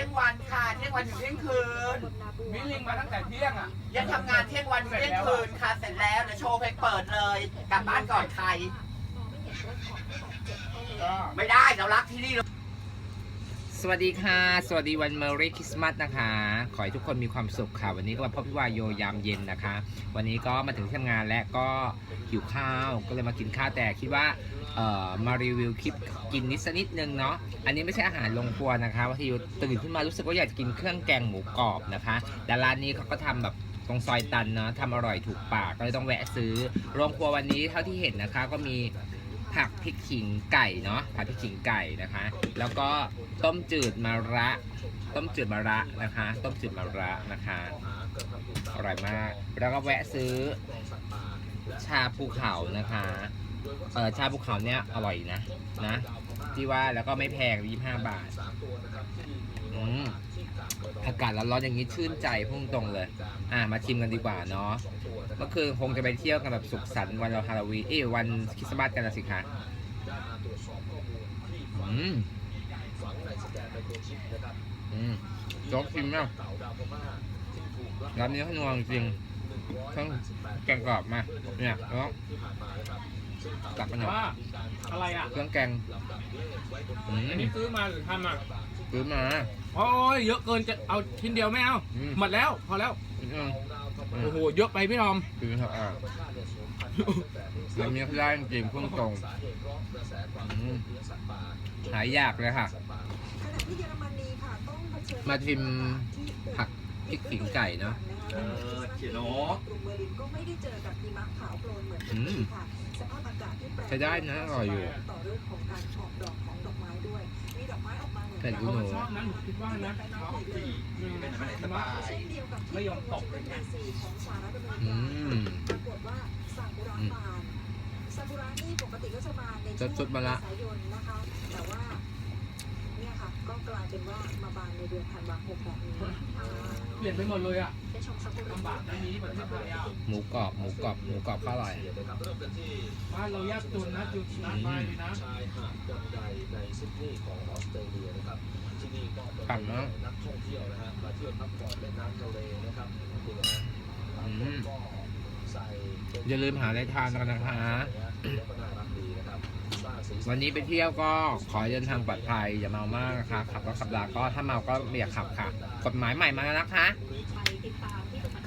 ที่ยงวันค่ะเที่ยงวันถึงเที่ยงคืน มิลิงมาตั้งแต่เที่ยงอะ ยังทำงานเที่ยงวันถึงเที่ยงคืนค่ะ เสร็จแล้วเดี๋ยวโชว์เพลงเปิดเลย กลับบ้านก่อนใครก็ไม่ได้เรารักที่นี่ สวัสดีค่ะ สวัสดีวันเมอรี่คริสต์มาสนะคะ ขอให้ทุกคนมีความสุขค่ะ วันนี้ก็มาพบพี่วายโยยามเย็นนะคะ วันนี้ก็มาถึงที่ทำงานและก็หิวข้าวก็เลยมากินข้าวแต่คิดว่าเอ่อมารีวิวคลิปกินนิดสนิดนึงเนาะอันนี้ไม่ใช่อาหารลงครัวนะคะวันที่ตื่นขึ้นมารู้สึกว่าอยากจะกินเครื่องแกงหมูกรอบนะคะ แต่ร้านนี้เขาก็ทำแบบตรงซอยตันเนาะทำอร่อยถูกปากก็เลยต้องแวะซื้อโรงครัววันนี้เท่าที่เห็นนะคะก็มี ผักพริกขิงไก่เนาะผัดพริกขิงไก่นะคะ แล้วก็ต้มจืดมะระ ต้มจืดมะระนะคะ ต้มจืดมะระนะคะอร่อยมาก แล้วก็แวะซื้อ ชาภูเขานะคะเออชาภูเขาเนี่ยอร่อยนะนะ ที่ว่าแล้วก็ไม่แพง25บาทอืมอากาศร้อนๆอย่างนี้ชื่นใจพุ่งตรงเลย อะมาชิมกันดีกว่าเนาะเมื่อคืนคงจะไปเที่ยวกันแบบสุขสันต์วันเราฮาโลวีนเอ้วันคริสต์มาสกันนะสิคะอืมอืมโจ๊กชิมแล้วร้านนี้ขนัวจริงทั้งแกงกรอบมาเนี่ยแล้ว ตักมาหน่อยว่าอะไรอะเครื่องแกงอืมอันนี้ซื้อมาหรือทำอะซื้อมาโอ้ยเยอะเกินจะเอาชิ้นเดียวไม่เอาอืมหมดแล้วพอแล้วอืมอืมโอ้โหเยอะไปพี่ทอมซื้อเถอะอะร้านนี้เขาได้จริงๆพุ่งตรงอืมหายากเลยค่ะ มาชิมผักพริกขิงไก่เนาะ เออเขียนโนก็ไม่ได้เจอกับหิมะขาวโพลนเหมือนทุกอืมปีค่ะสภาพอากาศที่แปรใช้ได้นะอร่อยอยู่ต่อเรื่องของการออกดอกของดอกไม้ด้วยมีดอกไม้ออกมาเหมือนเผ็ดกัคุณหนูชอบนะหนูคิดว่านะชอบดีอืมเป็นอะไรสบายเช่นเดียวกับที่ไม่ยอมตกเลยนะสี่ของสหรัฐอเมริอืกามปรากฏว่าซากุระบานซากุระนี่ปกติก็จะบานในช่วงจุดๆมาละเมษายนนะคะ แต่ว่าเนี่ยค่ะก็กลาย เป็นว่ามาบานในเดือนธันวาคมแบบนี้อ่าเปลี่ยนไปหมดเลยอะได้ชมซากุระลำบากนะนี้ประเทศไทยอะหมูกรอบหมูกรอบหมูกรอบก็อร่อย บ้านเรายากจนนะจุดน้ำไปเลยนะปั่นเนาะอืมอย่าลืมหาอะไรทานกันนะคะวัน วันนี้ไปเที่ยวก็ขอเดินทางปลอดภัยอย่าเมามากนะคะขับรถขับลาก็ถ้าเมาก็ไม่อยากขับค่ะ กฎหมายใหม่มาแล้วนะคะ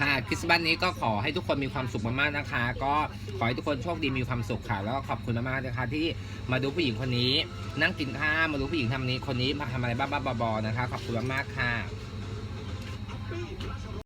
ค่ะคริสต์มาสนี้ก็ขอให้ทุกคนมีความสุขมากๆนะคะ ก็ขอให้ทุกคนโชคดีมีความสุขค่ะ แล้วก็ขอบคุณมากๆนะคะที่มาดูผู้หญิงคนนี้ นั่งกินข้าวมาดูผู้หญิงทำนี้คนนี้มาทำอะไรบ้าๆบอๆนะคะ ขอบคุณมากๆค่ะ